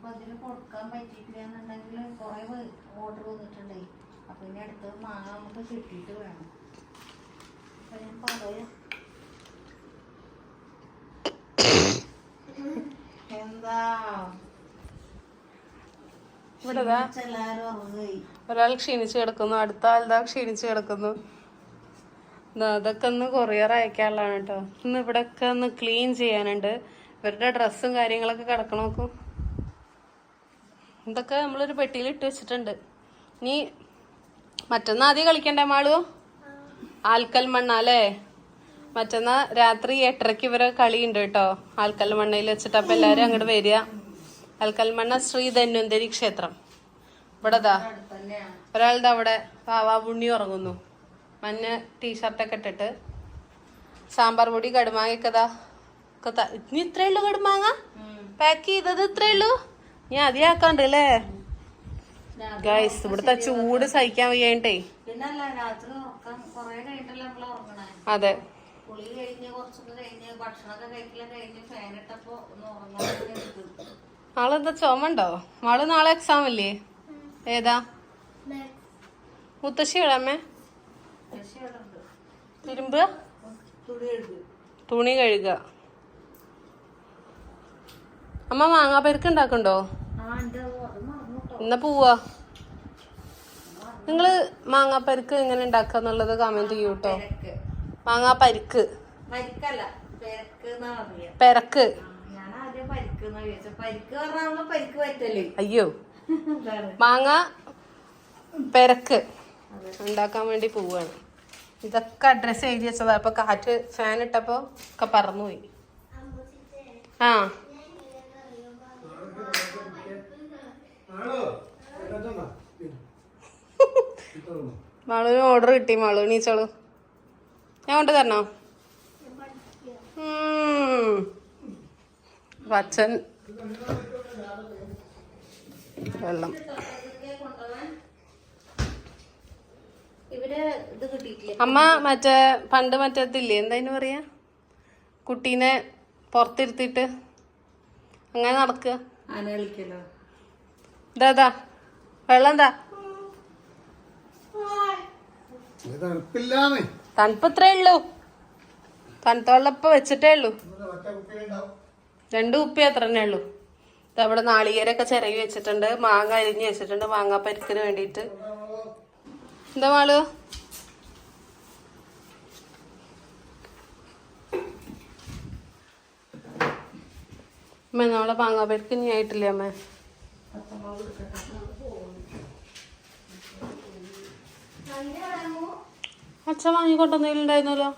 ഇനിയിപ്പോ അതിന് കൊടുക്കാൻ പറ്റിയിട്ടില്ല എന്നുണ്ടെങ്കിൽ കുറെ ഓർഡർ വന്നിട്ടുണ്ടേ. അപ്പൊ ഇനി അടുത്ത മാങ്ങ നമുക്ക് കിട്ടിയിട്ട് വേണം. അപ്പൊ ഞാൻ പറയാം. എന്താ? ഇവിടെ ഒരാൾ ക്ഷീണിച്ച് കിടക്കുന്നു അടുത്ത ആൾതാ ക്ഷീണിച്ച് കിടക്കുന്നു. അതൊക്കെ ഒന്ന് കൊറിയർ അയക്കാനുള്ളതാണ് കേട്ടോ ഇന്ന് ഇവിടെയൊക്കെ ഒന്ന് ക്ലീൻ ചെയ്യാനുണ്ട്. ഇവരുടെ ഡ്രസ്സും കാര്യങ്ങളൊക്കെ കിടക്കണം നോക്കും. ഇതൊക്കെ നമ്മളൊരു പെട്ടിയിൽ ഇട്ട് വെച്ചിട്ടുണ്ട്. നീ മറ്റന്നാ ആദ്യം കളിക്കണ്ടേ മാളു? ആൽക്കൽ മണ്ണ അല്ലേ? മറ്റന്നാ രാത്രി എട്ടരയ്ക്ക് ഇവരെ കളിയുണ്ട് കേട്ടോ. ആൽക്കൽ മണ്ണയിൽ വെച്ചിട്ട് അപ്പൊ എല്ലാരും അങ്ങോട്ട് വരിക. ആൽക്കൽ മണ്ണ ശ്രീ ധന്വന്തരി ക്ഷേത്രം. ഇവിടെതാ. ഒരാളുടെ അവിടെ പാവാ വാവാപുണ്ണി ഉറങ്ങുന്നു. മഞ്ഞ ടീഷർട്ടൊക്കെ ഇട്ടിട്ട്. സാമ്പാർ പൊടി കടുമാങ്ങയൊക്കെ ദാ ഒക്കെ ത- ഇനി ഇത്രേ ഉള്ളൂ കടുമാങ്ങ? പാക്ക് ചെയ്തത് ഇത്രേ ഉള്ളൂ? ഞാൻ അതിയാക്കാണ്ട് അല്ലേ ഗൈസ് ഇവിടുത്തെ ചൂട് സഹിക്കാൻ വയ്യായിട്ടേ. അതെ. ആളെന്താ ചുമണ്ടോ? ഉണ്ടോ നാളെ എക്സാം അല്ലേ ഏതാ? മുത്തശ്ശി ഇടാമേ തിരുമ്പ് തുണി കഴുകുക. അമ്മ മാങ്ങാപ്പരിക്ക് ഉണ്ടാക്കണ്ടോ എന്നാ പോവാ. നിങ്ങൾ മാങ്ങാപ്പരിക്ക് എങ്ങനെ ഉണ്ടാക്കുക എന്നുള്ളത് കമന്റ് ചെയ്യൂ കേട്ടോ പെരക്ക്. മാങ്ങാപ്പരിക്ക്. പെരക്ക് അയ്യോ. മാങ്ങ പെരക്ക് ഉണ്ടാക്കാൻ വേണ്ടി പോവാണ്. ഇതൊക്കെ അഡ്രസ്സ് എഴുതി വെച്ചതാ. അപ്പൊ കാറ്റ് ഫാൻ ഇട്ടപ്പോ ഒക്കെ പറന്നുപോയി. ആ. മാളുവിന് ഓർഡർ കിട്ടി മാളു. നീച്ചോളൂ ഞാൻ കൊണ്ട് തരണോ? അച്ഛൻ. വെള്ളം. അമ്മ മറ്റേ പണ്ട് മറ്റേതില്ലേ എന്താ പറയാ? കുട്ടീനെ പുറത്തിരുത്തിയിട്ട്. അങ്ങനെ നടക്കുക. ആന ഇതാ വെള്ളം എന്താ തണുപ്പില്ലാന്നേ. തണുപ്പ് ഇത്രേ ഉള്ളൂ. തണുത്ത വെള്ളം ഇപ്പൊ വെച്ചിട്ടേ ഉള്ളൂ രണ്ട് കുപ്പി അത്ര തന്നെ ഉള്ളൂ. ദാ ഇവിടെ നാളികേരൊക്കെ ചിരകി വെച്ചിട്ടുണ്ട്. മാങ്ങ അരിഞ്ഞ് വെച്ചിട്ടുണ്ട് മാങ്ങ പരിക്കിന് വേണ്ടിട്ട് എന്താ മാളു? അമ്മ നമ്മളെ മാങ്ങാ പരിക്ക് ഇനി ആയിട്ടില്ലേ അമ്മ? അച്ഛൻ വാങ്ങിക്കൊണ്ടെന്തെങ്കിലുണ്ടായിരുന്നല്ലോ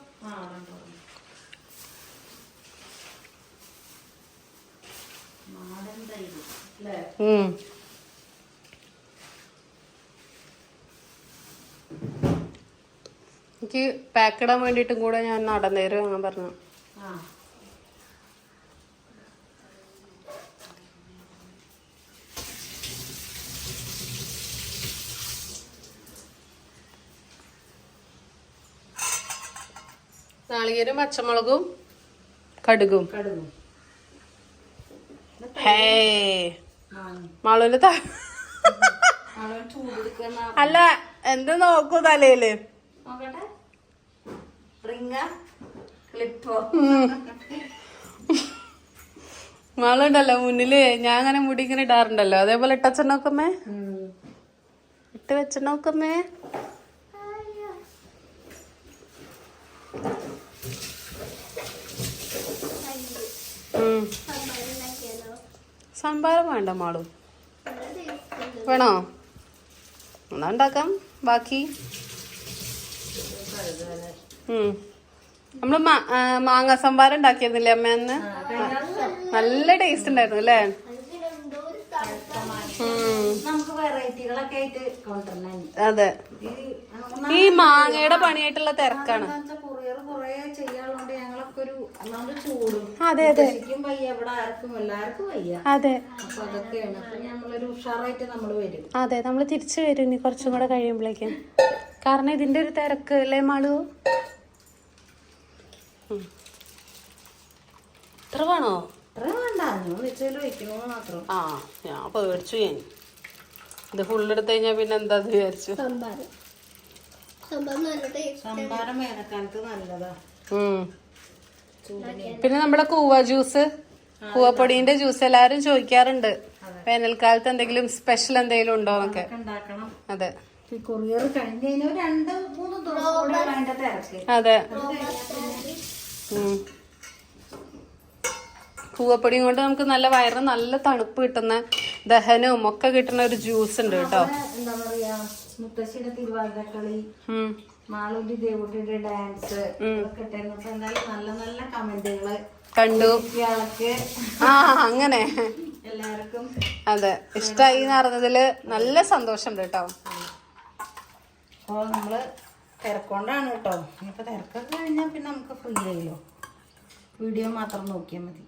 നാടൻ തൈര് അല്ലേ ഉം. എനിക്ക് പാക്ക് ഇടാൻ വേണ്ടിയിട്ടും കൂടെ ഞാൻ നടന്നേര് വാങ്ങാൻ പറഞ്ഞു. നാളികേരും പച്ചമുളകും കടുകും. കടുകും. ഹേ. മാളൂൽ ത അല്ല എന്ത് നോക്കൂ തലയിൽ? മാളുണ്ടല്ലോ മുന്നിൽ. ഞാൻ അങ്ങനെ മുടി ഇങ്ങനെ ഇടാറുണ്ടല്ലോ. അതേപോലെ ഇട്ടച്ച നോക്കമ്മേ ഇട്ട് വെച്ച നോക്കമ്മേ ഉം. സാമ്പാർ വേണ്ട മാളു വേണോ എന്നാ ഉണ്ടാക്കാം ബാക്കി. നമ്മൾ മാങ്ങാ സംഭാരം ഉണ്ടാക്കിയിരുന്നില്ലേ അമ്മ അന്ന് നല്ല ടേസ്റ്റ് ഉണ്ടായിരുന്നു അല്ലേ. നമുക്ക് വെറൈറ്റികളൊക്കെ ആയിട്ട് കൊണ്ടുവരണം അതെ. ഈ മാങ്ങയുടെ പണിയായിട്ടുള്ള തിരക്കാണ്. കൊറിയർ കൊറേ ചെയ്യാനുള്ളതുകൊണ്ട് ഞങ്ങളൊക്കെ ഒരു ഒന്നാമത് ചൂടും. അതെ അതെ. വയ്യ ഇവിടെ ആർക്കും എല്ലാവർക്കും വയ്യ. അതെ. അപ്പൊ അതൊക്കെയാണ്. അപ്പൊ നമ്മളൊരു ഉഷാറായിട്ട് നമ്മൾ വരും. അതെ നമ്മൾ തിരിച്ചു വരും ഇനി കുറച്ചും കൂടെ കഴിയുമ്പോഴേക്കും കാരണം ഇതിന്റെ ഒരു തിരക്ക് അല്ലേ മാളു. ഇത്ര വേണോ? ഇത്ര വേണ്ട ഞാൻ വെച്ചാൽ ഒഴിക്കണമെന്ന് മാത്രം. ആ ഞാൻ പേടിച്ചു ഞാൻ. ഇത് ഫുള്ളെടുത്ത് കഴിഞ്ഞാൽ പിന്നെ എന്താ വിചാരിച്ചു? നല്ല ടേസ്റ്റ് സംഭാരം വേനൽക്കാലത്ത് നല്ലതാ. പിന്നെ നമ്മുടെ കൂവ ജ്യൂസ് കൂവപ്പൊടിന്റെ ജ്യൂസ് എല്ലാരും ചോദിക്കാറുണ്ട്. വേനൽക്കാലത്ത് എന്തെങ്കിലും സ്പെഷ്യൽ എന്തെങ്കിലും ഉണ്ടോ എന്നൊക്കെ. അതെ. അതെ കൊറിയർ കഴിഞ്ഞ് കഴിഞ്ഞാൽ ഒരു രണ്ട് മൂന്ന് ദിവസം കൂടെ ഉള്ളു അതിന്റെ തിരക്ക് അതെ ഉം. കൂവപ്പൊടിയും കൊണ്ട് നമുക്ക് നല്ല വയറിന് നല്ല തണുപ്പ് കിട്ടുന്ന ദഹനവും ഒക്കെ കിട്ടുന്ന ഒരു ജ്യൂസ് ഉണ്ട് കേട്ടോ. എന്താ പറയാ മുത്തശ്ശിയുടെ തിരുവാതിരക്കളി. മാളൂരി ദേവുട്ടിയുടെ ഡാൻസ് നല്ല നല്ല കമന്റുകൾ കണ്ടു. ആ അങ്ങനെ. എല്ലാവർക്കും അതെ ഇഷ്ടായി എന്ന് അറിഞ്ഞതിൽ നല്ല സന്തോഷമുണ്ട് കേട്ടോ. അപ്പോൾ നമ്മൾ തിരക്കൊണ്ടാണ് കേട്ടോ. ഇനിയിപ്പോ തിരക്കൊക്കെ കഴിഞ്ഞാൽ പിന്നെ നമുക്ക് ഫ്രീ ആയില്ലോ. വീഡിയോ മാത്രം നോക്കിയാൽ മതി.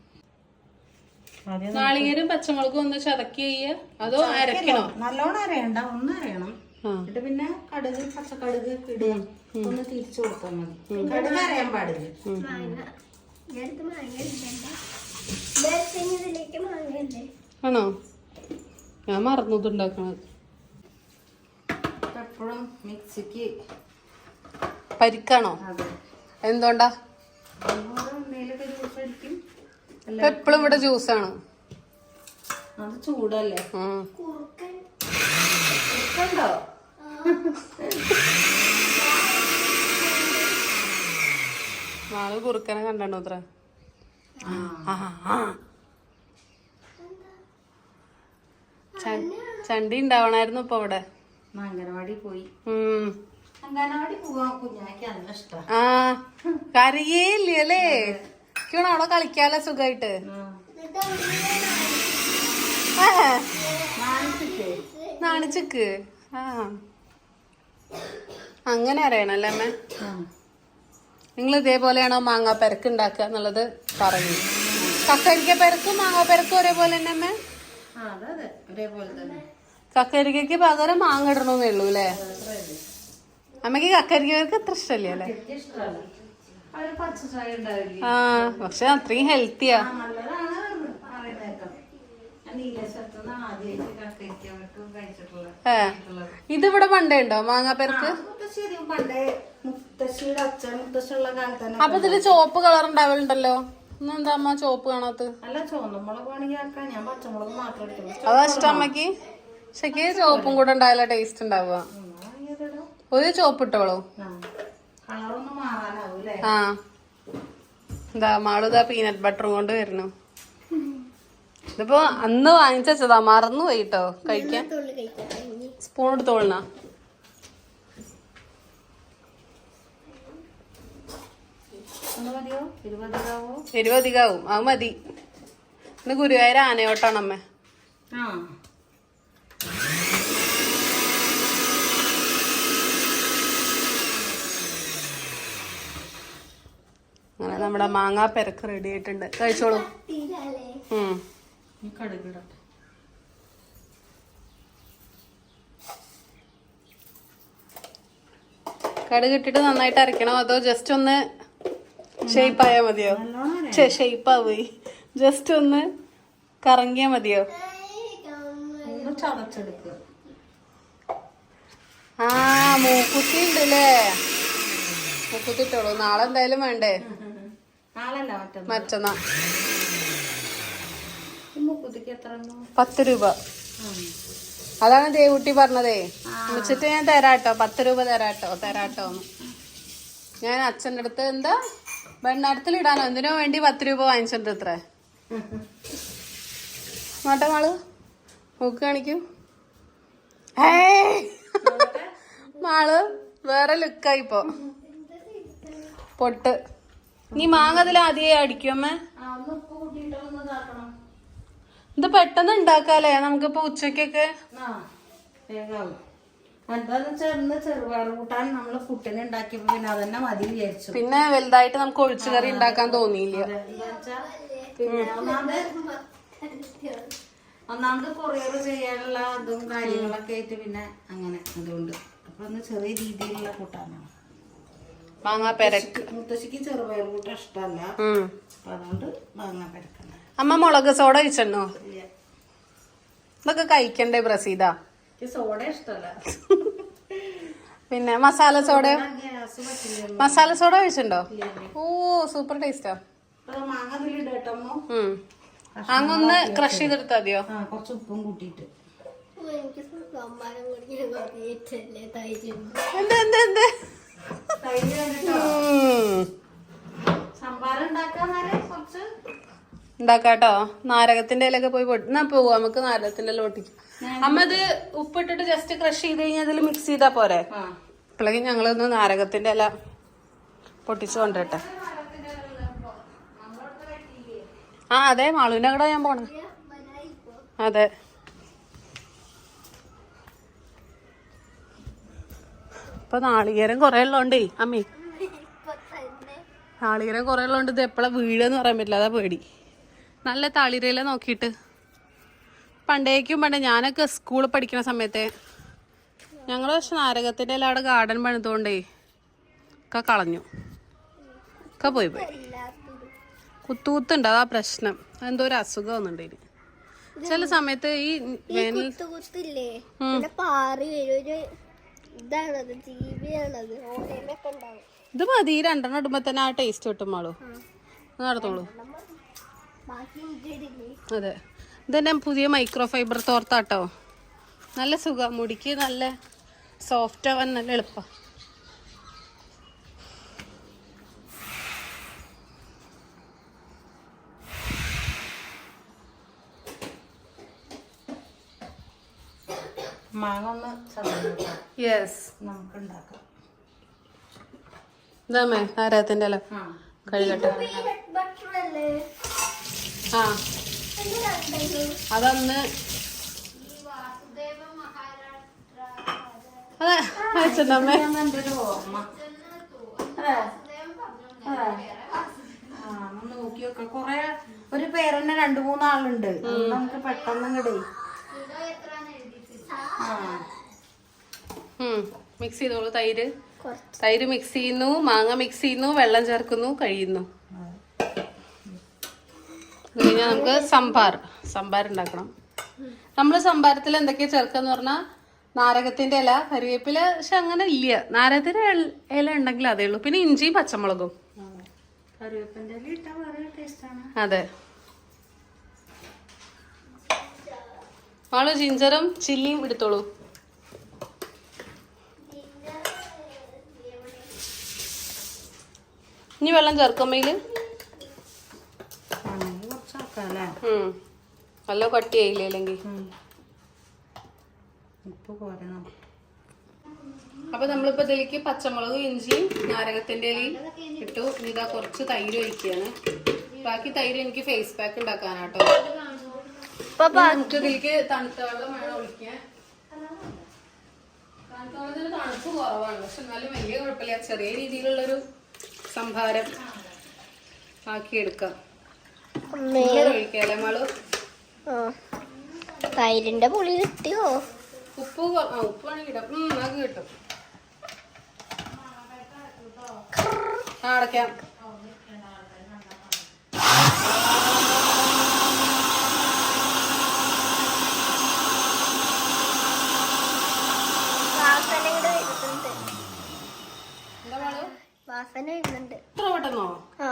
നാളികേരും പച്ചമുളകും ഒന്ന് ചതക്കി ചെയ്യുക അതോ അരക്കണോ? നല്ലോണം അരയണ്ട ഒന്ന് അരയണം. എന്നിട്ട് പിന്നെ കടുക് പച്ചക്കടുക് ഇടുക. ഒന്ന് തിരിച്ചു കൊടുത്താൽ മതി. കടുക് അരയാൻ പാടില്ല. ആണോ? ഞാൻ മറന്നത് ഉണ്ടാക്കണത് എപ്പോഴും മിക്സിക്ക് പരിക്കാണോ? എന്തുകൊണ്ടാ? ജ്യൂസ് അടിക്കും ഇപ്പൊ എപ്പോഴും ഇവിടെ ജ്യൂസാണ് അത് ചൂടല്ലേ? കുറുക്കൻ. ഉണ്ടോ നാളെ കുറുക്കനെ കണ്ടോ അത്ര? ചണ്ടി ഉണ്ടാവണായിരുന്നു ഇപ്പൊ ഇവിടെ അംഗനവാടി പോയി. ഉം. അംഗനവാടി പോവാ കുഞ്ഞാക്ക് നല്ല ഇഷ്ടം. ആ കരയേ അല്ലേ? എനിക്കാണ് അവിടെ കളിക്കാലോ സുഖമായിട്ട് നാണിച്ചിക്ക്. ആ. അങ്ങനെ അറിയണല്ലേ അമ്മ? നിങ്ങൾ ഇതേപോലെയാണോ മാങ്ങാ പെരക്ക് ഉണ്ടാക്കുക എന്നുള്ളത് പറഞ്ഞു കക്കരിക്ക പെരക്കും മാങ്ങാ പെരക്കും ഒരേപോലെ തന്നെ അമ്മ? കക്കരിക്കയ്ക്ക് പകരം മാങ്ങ ഇടണമെന്നേ ഉള്ളൂ അല്ലേ? അമ്മയ്ക്ക് കക്കരിക്ക പേർക്ക് അത്ര ഇഷ്ടല്ലേ അല്ലേ ആ പക്ഷെ അത്രയും ഹെൽത്തിയാ ഇതിവിടെ പണ്ടേ ഉണ്ടോ മാങ്ങാപ്പേർക്ക് അപ്പൊ ഇതിൽ ചോപ്പ് കളർ ഉണ്ടാവലുണ്ടല്ലോ? ഇന്നെന്താ അമ്മ ചോപ്പ് കാണാത്ത അല്ല അതാ ഇഷ്ടം അമ്മയ്ക്ക് ശരിക്ക് ചോപ്പും കൂടെ ഉണ്ടായാലും ടേസ്റ്റ് ഉണ്ടാവുക. ഒരു ചോപ്പ് ഇട്ടോളൂ. ആ. എന്താ മാളിതാ പീനട്ട് ബട്ടർ കൊണ്ട് വരുന്നു. ഇതിപ്പോ അന്ന് വാങ്ങിച്ചതാ മറന്നു പോയിട്ടോ കഴിക്കാൻ? സ്പൂൺ എടുത്തോളണ ഇരുപതികാവും അത് മതി. ഇന്ന് ഗുരുവായൂർ ആനയോട്ടാണമ്മേ ആ. അങ്ങനെ നമ്മുടെ മാങ്ങാ പെരക്ക് റെഡി ആയിട്ടുണ്ട്. കഴിച്ചോളൂ. കടുകിട്ടിട്ട് നന്നായിട്ട് അരക്കണോ അതോ ജസ്റ്റ് ഒന്ന് ഷേപ്പ് ആയാ മതിയോ? ഷെയ്പ്പ് ഷേപ്പ് ആവുകയി ജസ്റ്റ് ഒന്ന് കറങ്ങിയാൽ മതിയോ? ആ മൂക്കുത്തി ഉണ്ടല്ലേ? മൂക്കുത്തിട്ടോളൂ നാളെ എന്തായാലും വേണ്ടേ? മറ്റൊന്ന്? പത്ത് രൂപ. അതാണ് ദേവുട്ടി പറഞ്ഞതേ. വിളിച്ചിട്ട് ഞാൻ തരാട്ടോ. പത്ത് രൂപ തരാട്ടോ. തരാട്ടോ. ഞാൻ അച്ഛന്റെ അടുത്ത് എന്താ? വെണ്ണാരത്തിൽ ഇടാനോ? എന്തിനോ വേണ്ടി പത്ത് രൂപ വാങ്ങിച്ചിട്ടുണ്ട് ഇത്ര. മാട്ടെ മാൾ. മൂക്ക് കാണിക്കൂ. ഏ മാൾ വേറെ ലുക്കായിപ്പോ പൊട്ട്. നീ മാങ്ങ അതിൽ ആദ്യമേ അടിക്കും ആ, ഒന്ന് ഉപ്പ് കൂട്ടിയിട്ട് ഒന്ന് ഇതാക്കണം. ഇത് പെട്ടെന്ന് ഉണ്ടാക്കാല്ലേ? നമുക്കിപ്പോ ഉച്ചക്കൊക്കെ ആ വേഗാവും എന്താന്ന് വെച്ചാൽ ഇന്ന് ചെറുപയർ കൂട്ടാൻ നമ്മൾ പുട്ടിന് ഉണ്ടാക്കിയപ്പോ പിന്നെ അതന്നെ മതി വിചാരിച്ചു. പിന്നെ വലുതായിട്ട് നമുക്ക് ഒഴിച്ചു കറി ഉണ്ടാക്കാൻ തോന്നിയില്ല. പിന്നെ ഒന്നാമത് ഒന്നാമത് കൊറിയർ ചെയ്യാനുള്ള ഇതും കാര്യങ്ങളൊക്കെ ആയിട്ട് പിന്നെ അങ്ങനെ അതുകൊണ്ട്. അപ്പൊ ഒന്ന് ചെറിയ രീതിയിലുള്ള കൂട്ടാനാണ്. മാങ്ങാ പെരക്ക്. മുത്തശ്ശിക്ക് ചെറുപയർ കൂട്ട ഇഷ്ടമല്ല. അതുകൊണ്ട് മാങ്ങ പെരക്കുന്നത് അമ്മ മുളക് സോഡ കഴിച്ചോ ഇതൊക്കെ കഴിക്കണ്ടേ പ്രസീത? എനിക്ക് സോഡ ഇഷ്ടല്ല പിന്നെ മസാല സോഡ? മസാല സോഡ കഴിച്ചിട്ടുണ്ടോ? ഓ സൂപ്പർ ടേസ്റ്റാ. അങ്ങൊന്ന് ക്രഷ് ചെയ്തെടുത്താ മതിയോ? ആ കുറച്ച് ഉപ്പും കൂട്ടിയിട്ട്. എന്ത് എന്ത് എന്ത്? ഉണ്ടാക്കാട്ടോ. നാരകത്തിന്റെ ഇലൊക്കെ പോയി പൊട്ടി എന്നാ പോകും നമുക്ക് നാരകത്തിന്റെ ഇല പൊട്ടിക്കും അമ്മ ഇത് ഉപ്പിട്ടിട്ട് ജസ്റ്റ് ക്രഷ് ചെയ്ത് കഴിഞ്ഞാൽ അതിൽ മിക്സ് ചെയ്താ പോരെ? ആ. ഇപ്പോഴേക്കും ഞങ്ങളൊന്ന് നാരകത്തിന്റെ ഇല പൊട്ടിച്ചു കൊണ്ടിട്ടെ ആ അതെ മാളുവിന്റെ കൂടെ ഞാൻ പോണേ അതെ. ഇപ്പൊ നാളികേരം കൊറേ ഉള്ളോണ്ടേ അമ്മി താളികരം കുറെ ഉള്ളതുകൊണ്ട് ഇത് എപ്പോഴാ വീടെന്ന് പറയാൻ പറ്റില്ല അതാ പേടി. നല്ല താളിരയില നോക്കിയിട്ട്. പണ്ടേക്കും പണ്ട് ഞാനൊക്കെ സ്കൂളിൽ പഠിക്കുന്ന സമയത്തെ ഞങ്ങൾ പക്ഷെ നാരകത്തിന്റെ എല്ലാം അവിടെ ഗാർഡൻ പണിതുകൊണ്ടേ ഒക്കെ കളഞ്ഞു. ഒക്കെ പോയി പോയി. കുത്തുകുത്തുണ്ട് അതാ പ്രശ്നം. എന്തോ ഒരു അസുഖം ഒന്നുണ്ട് ഇനി. ചില സമയത്ത് ഈ വേനൽ പാറി വരും. ഇതാണത് ജീവിയാണത് ഓലയിലൊക്കെ ഉണ്ടാവും. ഇത് മതി ഈ രണ്ടെണ്ണം ഇടുമ്പോ തന്നെ ആ ടേസ്റ്റ് കിട്ടും മാളൂ. നടത്തോളൂ അതെ. ഇതെന്നെ പുതിയ മൈക്രോ ഫൈബർ തോർത്താട്ടോ. നല്ല സുഖം. മുടിക്ക് നല്ല സോഫ്റ്റ് ആവാൻ നല്ല എളുപ്പം മാങ്ങ ഒന്ന് ചതഞ്ഞിട്ട് യെസ് നമുക്ക് ഉണ്ടാക്കാം ഇതാമേ നാരകത്തിന്റെ അല്ല കഴുകട്ടെ. ആ. അതന്ന് അതെ ഒരു കൊറേ പേരന്നെ രണ്ടു മൂന്നാളുണ്ട്. നമുക്ക് പെട്ടെന്ന് ഇങ്ങടേ ആ. മിക്സ് ചെയ്തോളൂ. തൈര്. തൈര് മിക്സ് ചെയ്യുന്നു. മാങ്ങ മിക്സ് ചെയ്യുന്നു. വെള്ളം ചേർക്കുന്നു. കഴിയുന്നു. കഴിഞ്ഞാൽ നമുക്ക് സംഭാർ സംഭാർ ഉണ്ടാക്കണം. നമ്മൾ സംഭാരത്തിൽ എന്തൊക്കെയാ ചേർക്കാന്ന് പറഞ്ഞാൽ നാരകത്തിന്റെ ഇല കറിവേപ്പില പക്ഷെ അങ്ങനെ ഇല്ല. നാരകത്തിന്റെ ഇല- ഉണ്ടെങ്കിൽ അതേ ഉള്ളൂ. പിന്നെ ഇഞ്ചിയും പച്ചമുളകും. അതെ. ആൾ ജിഞ്ചറും ചില്ലിയും എടുത്തോളൂ. ഇനി വെള്ളം ഉം. നല്ല കട്ടിയായില്ലേ അല്ലെങ്കിൽ? ഉം. ഉപ്പ് പോരണം അപ്പൊ നമ്മളിപ്പോ ഇതിലേക്ക് പച്ചമുളക് ഇഞ്ചിയും നാരകത്തിന്റെ ഇലയും ഇട്ടു. ഇനി ഇതാ കുറച്ച് തൈര് ഒഴിക്കുകയാണ്. ബാക്കി തൈര് എനിക്ക് ഫേസ് പാക്ക് ഉണ്ടാക്കാനാട്ടോ. ഇതിലേക്ക് തണുത്ത വെള്ളം വേണം ഒഴിക്കാൻ. തണുത്ത വെള്ളത്തിന് തണുപ്പ് കുറവാണ്. പക്ഷെ എന്നാലും വലിയ കുഴപ്പമില്ല. ചെറിയ രീതിയിലുള്ളൊരു സംഭാരം ആക്കിയെടുക്കാം. ഉള്ളത് ഒഴിക്കാല്ലേ മാളു. തൈരിന്റെ പുളി കിട്ടിയോ? ഉപ്പ് ഉപ്പ് വേണമെങ്കിൽ ഇടാം. അത് കിട്ടും. അടയ്ക്കാം വാസന ഇവിടെ വരുന്നുണ്ട് എന്താ മാളു വരുന്നുണ്ട് ഇത്ര പെട്ടെന്നോ? ആ.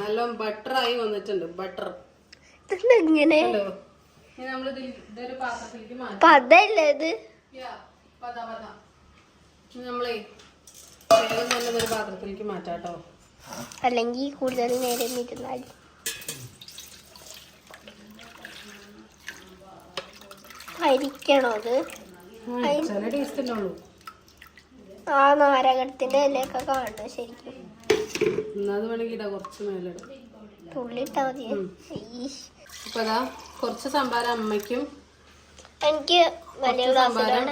നല്ല ബട്ടറായി വന്നിട്ടുണ്ട് ബട്ടർ ഇങ്ങനെ? പതല്ലേ ഇത്? നമ്മളേ വേഗം തന്നെ ഇതൊരു പാത്രത്തിലേക്ക് മാറ്റാട്ടോ. അല്ലെങ്കിൽ കൂടുതൽ നേരം ഇരുന്നാൽ. അരിക്കണോ അത് ചില ടേസ്റ്റ് ഉണ്ടാവുള്ളൂ ആ നാരകത്തിന്റെ ഇലയൊക്കെ കാണുന്നു ശരിക്കും. അത് വേണമെങ്കിൽ ഇടാ കുറച്ച് മേലിടും തുള്ളി ഇട്ടാ മതി. അപ്പൊ അതാ കുറച്ച് സംഭാരം അമ്മയ്ക്കും എനിക്ക് വലിയ സംഭാരം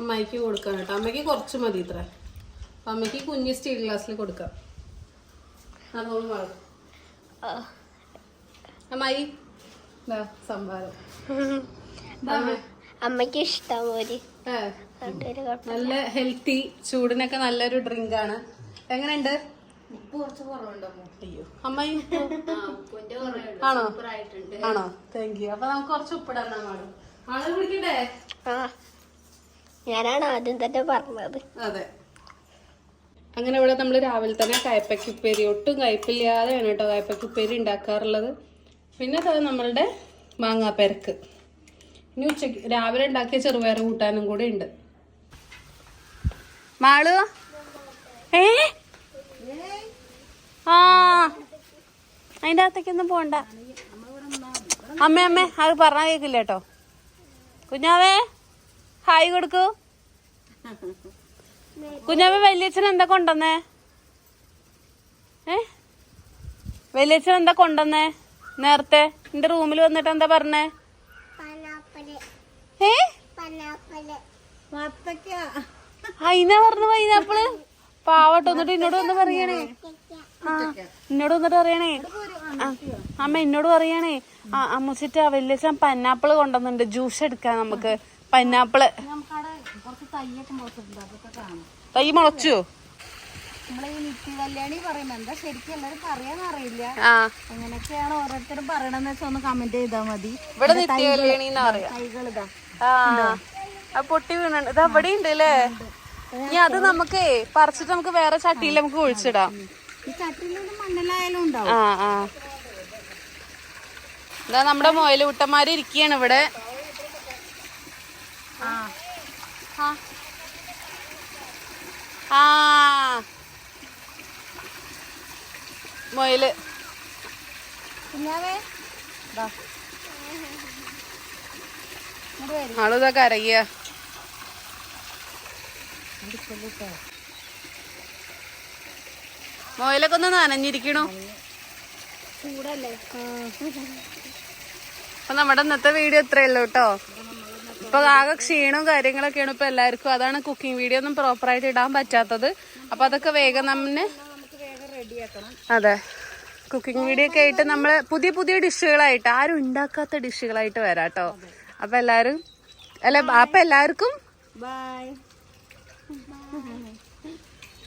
അമ്മായിക്ക് കൊടുക്കാൻ കേട്ടോ. അമ്മയ്ക്ക് കുറച്ച് മതി ഇത്ര. അപ്പൊ അമ്മയ്ക്ക് കുഞ്ഞ് സ്റ്റീൽ ഗ്ലാസ്സിൽ കൊടുക്കാം. അതോളം വളരും അമ്മായി സംഭാരം. അമ്മയ്ക്ക് ഇഷ്ടം പോലെ നല്ല ഹെൽത്തി ചൂടിനൊക്കെ നല്ലൊരു ഡ്രിങ്ക് ആണ്. എങ്ങനെയുണ്ട്? ഉപ്പ് കുറച്ച് കുറവുണ്ടോ അയ്യോ. അമ്മായി? ആണോ? ആണോ? താങ്ക് യു അപ്പൊ നമുക്ക് കുറച്ച് ഉപ്പിടാൻ മാൾ ആൾ കുടിക്കണ്ടേ ആ ഞാനാണ് ആദ്യം തന്നെ പറഞ്ഞത്. അതെ. അങ്ങനെ ഇവിടെ നമ്മൾ രാവിലെ തന്നെ കയ്പയ്ക്ക് ഉപ്പേരി. ഒട്ടും കയ്പില്ലാതെയാണ് കേട്ടോ കയ്പയ്ക്ക് ഉപ്പേരി ഉണ്ടാക്കാറുള്ളത്. പിന്നെ അത് നമ്മളുടെ മാങ്ങാപ്പരക്ക് ഇനി ഉച്ചയ്ക്ക് രാവിലെ ഉണ്ടാക്കിയ ചെറുപയർ കൂട്ടാനും കൂടെ ഉണ്ട്. മാളു? ഏ? ആ. അതിന്റെ അകത്തേക്കൊന്നും പോണ്ട. അമ്മ അമ്മേ അത് പറഞ്ഞാൽ കേൾക്കില്ല കേട്ടോ കുഞ്ഞാവേ ഹായ് കൊടുക്കൂ. കുഞ്ഞാവേ വലിയച്ഛൻ എന്താ കൊണ്ടുവന്നേ? ഏ? വലിയച്ഛൻ എന്താ കൊണ്ടുവന്നേ? നേരത്തെ എന്റെ റൂമിൽ വന്നിട്ട് എന്താ പറഞ്ഞേ? പനാപ്പൽ ഏ? അയിനാ പറഞ്ഞു പൈനാപ്പിൾ? പാവട്ടോ എന്നിട്ട് എന്നോട് വന്ന് പറയണേ. ആ എന്നോട് വന്നിട്ട് പറയണേ. അമ്മ എന്നോട് പറയണേ. ആ അമ്മച്ചിട്ട് വലിയ പൈനാപ്പിൾ കൊണ്ടുവന്നുണ്ട് ജ്യൂസ് എടുക്കാൻ നമുക്ക്. പൈനാപ്പിൾ. തൈ മുളച്ചു? നമ്മളെ ഈ നിത്യ കല്യാണി പറയുമ്പോ എന്താ ശരിക്കും എല്ലാവരും പറയാന്ന് അറിയില്ല. അങ്ങനെയൊക്കെയാണ് ഓരോരുത്തരും പറയണെന്ന് വെച്ചാൽ ഒന്ന് കമന്റ് ചെയ്താൽ മതി. ഇവിടെ നിത്യകല്യാണി തൈകൾ ഇതാ. ആ പൊട്ടി വീണുണ്ട് ഇത് അവിടെ ഉണ്ട് അല്ലേ ഇനി അത് നമുക്കേ പറിച്ചിട്ട് നമുക്ക് വേറെ ചട്ടിയിൽ നമുക്ക് ഒഴിച്ചിടാം. ആ ആ. ഇതാ നമ്മുടെ മൊയലൂട്ടന്മാര് ഇരിക്കുകയാണ് ഇവിടെ. ആ. മൊയൽ. ആളിതാ കരയ്യ. മൊയലൊക്കെ ഒന്ന് നനഞ്ഞിരിക്കണോ. അപ്പൊ നമ്മുടെ ഇന്നത്തെ വീഡിയോ ഇത്രേ ഉള്ളൂ കേട്ടോ? ഇപ്പൊ ആകെ ക്ഷീണവും കാര്യങ്ങളൊക്കെയാണ് ഇപ്പൊ എല്ലാവർക്കും. അതാണ് കുക്കിംഗ് വീഡിയോ ഒന്നും പ്രോപ്പർ ആയിട്ട് ഇടാൻ പറ്റാത്തത്. അപ്പൊ അതൊക്കെ വേഗം നമ്മെ അതെ. കുക്കിംഗ് വീഡിയോ ഒക്കെ ആയിട്ട് നമ്മൾ പുതിയ പുതിയ ഡിഷുകളായിട്ട് ആരും ഉണ്ടാക്കാത്ത ഡിഷുകളായിട്ട് വരാട്ടോ അപ്പൊ എല്ലാരും അല്ല അപ്പൊ എല്ലാവർക്കും ബൈ Bye.